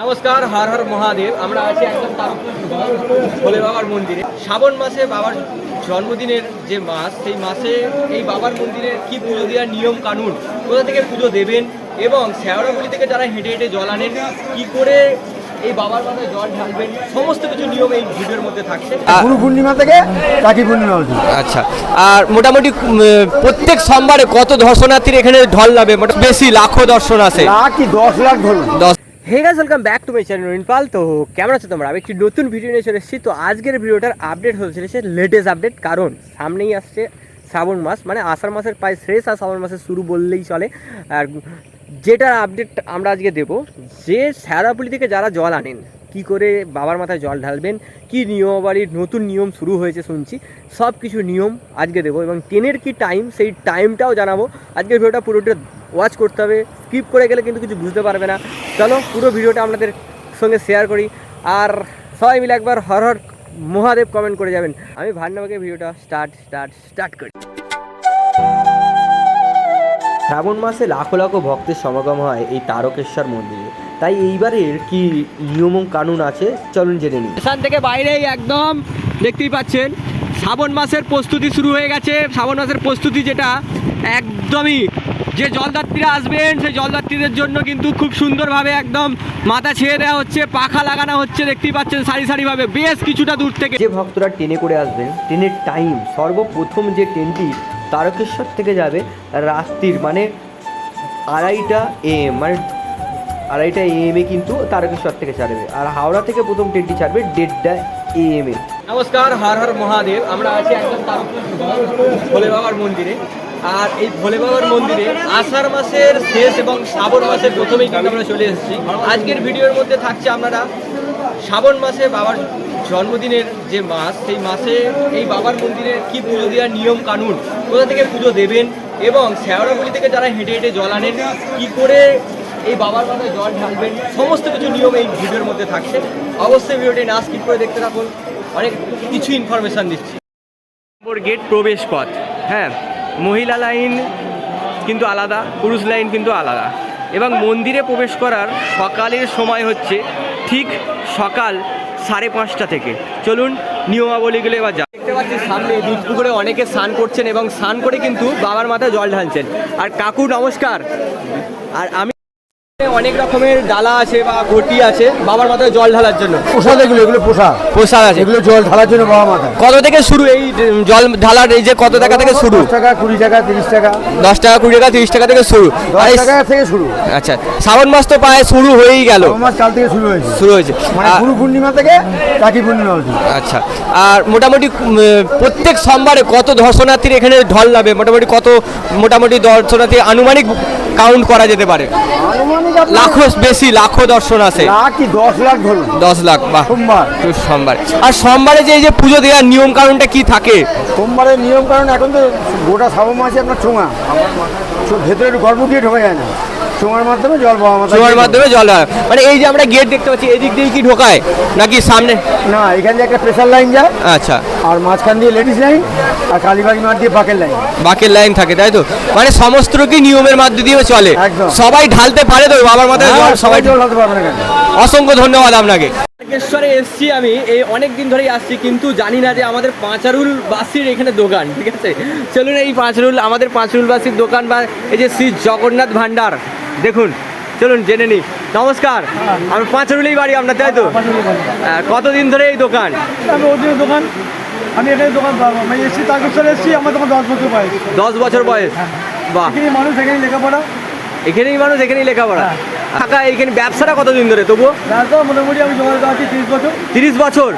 নমস্কার হর হর মহাদেব। আমরা আছি একদম তার ভোলে বাবার মন্দিরে। শ্রাবণ মাসে বাবার জন্মদিনের যে মাস সেই মাসে এই বাবার মন্দিরের কি পুজো দেওয়ার নিয়ম কানুন কোথা থেকে পুজো দেবেন এবং শ্যাওড়াগুলি থেকে যারা হেঁটে হেঁটে জল আনেন কী করে এই বাবার মাথায় জল ঢালবেন সমস্ত কিছু নিয়ম এই ভিডিওর মধ্যে থাকছে। গুরু পূর্ণিমা থেকে রাখি পূর্ণিমা আচ্ছা। আর মোটামুটি প্রত্যেক সোমবারে কত দর্শনার্থীর এখানে ঢল যাবে মোটামুটি বেশি লাখো দর্শন আছে। লাখ কি দশ লাখ ধরুন। দশ hey guys welcome back to my channel ইনপাল তো কেমন আছো তোমরা? আমি একটি নতুন ভিডিও নিয়ে চলে এসেছি। তো আজকের ভিডিওটার আপডেট হতে চলেছে লেটেস্ট আপডেট কারণ সামনেই আসছে শ্রাবণ মাস মানে আষাঢ় মাসের প্রায় শেষ আর শ্রাবণ মাসের শুরু বললেই চলে। আর যেটার আপডেট আমরা আজকে দেবো, যে স্যারাপুলি থেকে যারা জল আনেন, কি করে বাবার মাথায় জল ঢালবেন, কি নিয়মাবলীর নতুন নিয়ম শুরু হয়েছে শুনছি সব কিছু নিয়ম আজকে দেবো এবং ট্রেনের কি টাইম সেই টাইমটাও জানাব। আজকের ভিডিওটা পুরোটা ওয়াচ করতে হবে স্কিপ করে গেলে কিন্তু কিছু বুঝতে পারবে না। চলো পুরো ভিডিওটা আপনাদের সঙ্গে শেয়ার করি। আর সবাই মিলে একবার হর হর মহাদেব কমেন্ট করে যাবেন। আমি ভান্নাবাকে ভিডিওটা স্টার্ট স্টার্ট স্টার্ট করি। শ্রাবণ মাসে লাখো লাখো ভক্তের সমাগম হয় এই তারকেশ্বর মন্দিরে। তাই এইবারের কি নিয়ম কানুন আছে চলুন জেনে নিই। এখান থেকে বাইরেই একদম দেখতেই পাচ্ছেন শ্রাবণ মাসের প্রস্তুতি শুরু হয়ে গেছে। শ্রাবণ মাসের প্রস্তুতি যেটা একদমই যে জলযাত্রীরা আসবেন সেই জলযাত্রীদের জন্য কিন্তু খুব সুন্দরভাবে একদম মাথা ছেড়ে দেওয়া হচ্ছে পাখা লাগানো হচ্ছে দেখতেই পাচ্ছেন সারি সারিভাবে। বেশ কিছুটা দূর থেকে যে ভক্তরা ট্রেনে করে আসবেন ট্রেনের টাইম সর্বপ্রথম যে ট্রেনটি তারকেশ্বর থেকে যাবে রাত্রির মানে আড়াইটা এম মানে আড়াইটা এম এ কিন্তু তারকেশ্বর থেকে ছাড়বে। আর হাওড়া থেকে প্রথম ট্রেনটি ছাড়বে দেড়টা এম এ। নমস্কার হর হর মহাদেব আমরা আছি একদম ভোলে বাবার মন্দিরে। আর এই ভোলে বাবার মন্দিরে আষাঢ় মাসের শেষ এবং শ্রাবণ মাসের প্রথমেই কিন্তু আমরা চলে এসেছি। আজকের ভিডিওর মধ্যে থাকছে আপনারা শ্রাবণ মাসে বাবার জন্মদিনের যে মাস, সেই মাসে এই বাবার মন্দিরের কি পুজো দেওয়ার নিয়ম কানুন, কোথা থেকে পুজো দেবেন এবং শ্যাওড়াগুলি থেকে যারা হেঁটে হেঁটে জল আনেন, কী করে এই বাবার মাথায় জল ঢালবেন, সমস্ত কিছু নিয়ম এই ভিডিওর মধ্যে থাকছে। অবশ্যই ভিডিওটি না স্কিপ করে দেখতে থাকুন, অনেক কিছু ইনফরমেশন দিচ্ছি। গেট প্রবেশ পথ হ্যাঁ। মহিলা লাইন কিন্তু আলাদা, পুরুষ লাইন কিন্তু আলাদা। এবং মন্দিরে প্রবেশ করার সকালের সময় হচ্ছে ঠিক সকাল সাড়ে পাঁচটা থেকে। চলুন নিয়মাবলীগুলো এবার যা দেখতে পাচ্ছি সামনে দুধ পুকুরে অনেকে স্নান করছেন এবং স্নান করে কিন্তু বাবার মাথায় জল ঢালছেন। আর কাকু, নমস্কার। আর আমি অনেক রকমের ডালা আছে বা ঘটি আছে বাবার মাথায় জল ঢালার জন্য। প্রসাদ এগুলো এগুলো প্রসাদ পোশাক আছে। এগুলো জল ঢালার জন্য বাবা মাথায়। কত থেকে শুরু এই জল ঢালার এই যে কত টাকা থেকে শুরু? দশ টাকা কুড়ি টাকা তিরিশ টাকা। দশ টাকা কুড়ি টাকা তিরিশ টাকা থেকে শুরু। দশ টাকা থেকে শুরু। আচ্ছা শ্রাবণ মাস তো প্রায় শুরু হয়েই গেল। মাস কাল থেকে শুরু হয়েছে। শুরু হয়েছে। মানে গুরু পূর্ণিমা থেকে রাখি পূর্ণিমা আচ্ছা আর মোটামুটি প্রত্যেক সোমবারে কত দর্শনার্থীর এখানে ঢল যাবে মোটামুটি কত মোটামুটি দর্শনার্থী আনুমানিক কাউন্ট করা যেতে পারে? আনুমানিক লাখো বেশি লাখো দর্শন আছে। দশ লাখ ধরুন। দশ লাখ বা সোমবার। সোমবার। আর সোমবারে যে এই যে পুজো দেওয়ার নিয়ম কারণটা কি থাকে? সোমবারের নিয়ম কারণ এখন তো গোটা শ্রাবণ মাসে আপনার ছোঁয়া। ভেতরে গর্ব দিয়ে ঢোকা যায় না। চোঙার মাধ্যমে জল মাধ্যমে জল ঢালা। মানে এই যে আমরা গেট দেখতে পাচ্ছি এদিক দিয়ে কি ঢোকায়? নাকি সামনে? না এখান দিয়ে একটা প্রেশার লাইন যায়। আচ্ছা। আর মাঝখান দিয়ে লেডিস লাইন আর কালীবাড়ি মাঠ দিয়ে বাকের লাইন বাকের লাইন থাকে তাই তো? মানে সমস্ত কি নিয়মের মধ্যে দিয়ে চলে? একদম। সবাই ঢালতে পারে তো বাবার মাথায় জল সবাই সবাই জল ঢালতে পারবে না অসংখ্য ধন্যবাদ আপনাকে। তারকেশ্বরে এসছি আমি এই অনেক দিন ধরেই আসছি কিন্তু জানি না যে আমাদের পাঁচারুল বাসির এখানে দোকান ঠিক আছে? চলুন এই পাঁচরুল আমাদের পাঁচরুল বাসির দোকান বা এই যে শ্রী জগন্নাথ ভান্ডার দেখুন চলুন জেনে নিই। নমস্কার আমি পাঁচরুলেই বাড়ি আপনার তাই তো? কতদিন ধরে এই দোকান? আমি দোকান আমি এখানে দোকান আমি এসেছি তারকেশ্বর এসেছি আমার তখন দশ বছর বয়স। দশ বছর বয়স? বাহ। এখানে মানুষ এখানে লেখাপড়া। এখানেই মানুষ এখানেই লেখাপড়া? থাকা এইখানে ব্যবসাটা কতদিন ধরে তবুও? মোটামুটি আমি আছি তিরিশ বছর। তিরিশ বছর?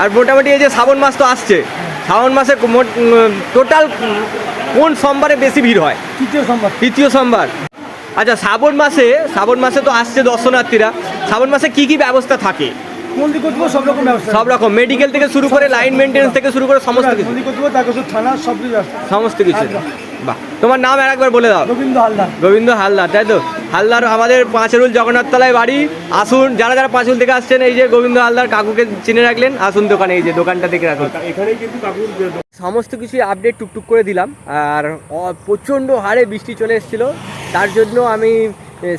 আর মোটামুটি এই যে শ্রাবণ মাস তো আসছে। শ্রাবণ মাসে টোটাল কোন সোমবারে বেশি ভিড় হয়? তৃতীয় সোমবার। তৃতীয় সোমবার। আচ্ছা শ্রাবণ মাসে শ্রাবণ মাসে তো আসছে দর্শনার্থীরা। শ্রাবণ মাসে কি কি ব্যবস্থা থাকে? মন্দির কর্তৃপক্ষ সব রকম ব্যবস্থা সব রকম। মেডিকেল থেকে শুরু করে লাইন মেনটেন্স থেকে শুরু করে সমস্ত কিছু। মন্দির কর্তৃপক্ষ তারকেশ্বর থানা সব কিছু সমস্ত কিছু। বাহ। তোমার নাম আর একবার বলে দাও। রবীন্দ্র হালদার। গোবিন্দ হালদার তাই তো? হালদার আমাদের পাঁচরুল জগন্নাথ তলায় বাড়ি। আসুন যারা যারা পাঁচরুল থেকে আসছেন এই যে গোবিন্দ হালদার কাকুকে চিনে রাখলেন আসুন দোকানে এই যে দোকানটা দেখে রাখুন। সমস্ত কিছু আপডেট টুকটুক করে দিলাম আর প্রচণ্ড হারে বৃষ্টি চলে এসেছিল। তার জন্য আমি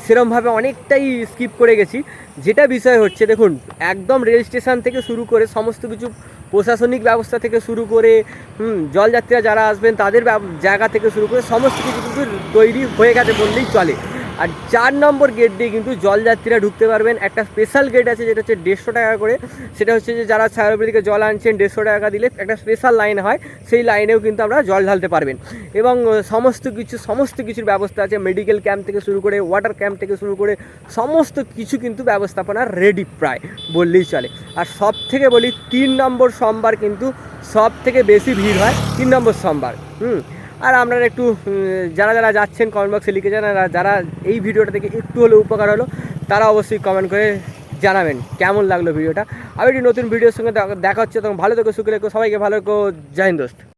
সেরমভাবে অনেকটাই স্কিপ করে গেছি। যেটা বিষয় হচ্ছে, দেখুন, একদম রেল স্টেশন থেকে শুরু করে সমস্ত কিছু প্রশাসনিক ব্যবস্থা থেকে শুরু করে জলযাত্রীরা যারা আসবেন, তাদের জায়গা থেকে শুরু করে সমস্ত কিছু কিন্তু তৈরি হয়ে গেছে বললেই চলে। আর চার নম্বর গেট দিয়ে কিন্তু জলযাত্রীরা ঢুকতে পারবেন। একটা স্পেশাল গেট আছে যেটা হচ্ছে দেড়শো টাকা করে। সেটা হচ্ছে যে যারা ছায়ারবি থেকে জল আনছেন, দেড়শো টাকা দিলে একটা স্পেশাল লাইন হয়। সেই লাইনেও কিন্তু আমরা জল ঢালতে পারবেন। এবং সমস্ত কিছু, সমস্ত কিছুর ব্যবস্থা আছে। মেডিকেল ক্যাম্প থেকে শুরু করে ওয়াটার ক্যাম্প থেকে শুরু করে, সমস্ত কিছু কিন্তু ব্যবস্থাপনা রেডি প্রায়, বললেই চলে। আর সব থেকে বলি, তিন নম্বর সোমবার কিন্তু সব থেকে বেশি ভিড় হয়। তিন নম্বর সোমবার, হুম? আর আপনারা একটু যারা যারা যাচ্ছেন কমেন্ট বক্সে লিখে যান, আর যারা এই ভিডিওটা থেকে একটু হলেও উপকার হলো, তারা অবশ্যই কমেন্ট করে জানাবেন কেমন লাগল ভিডিওটা। আর একটি নতুন ভিডিওর সঙ্গে দেখা- হচ্ছে, তখন ভালো থেকো, সুখে রেখো সবাইকে ভালো রেখো জয় দোস্ত।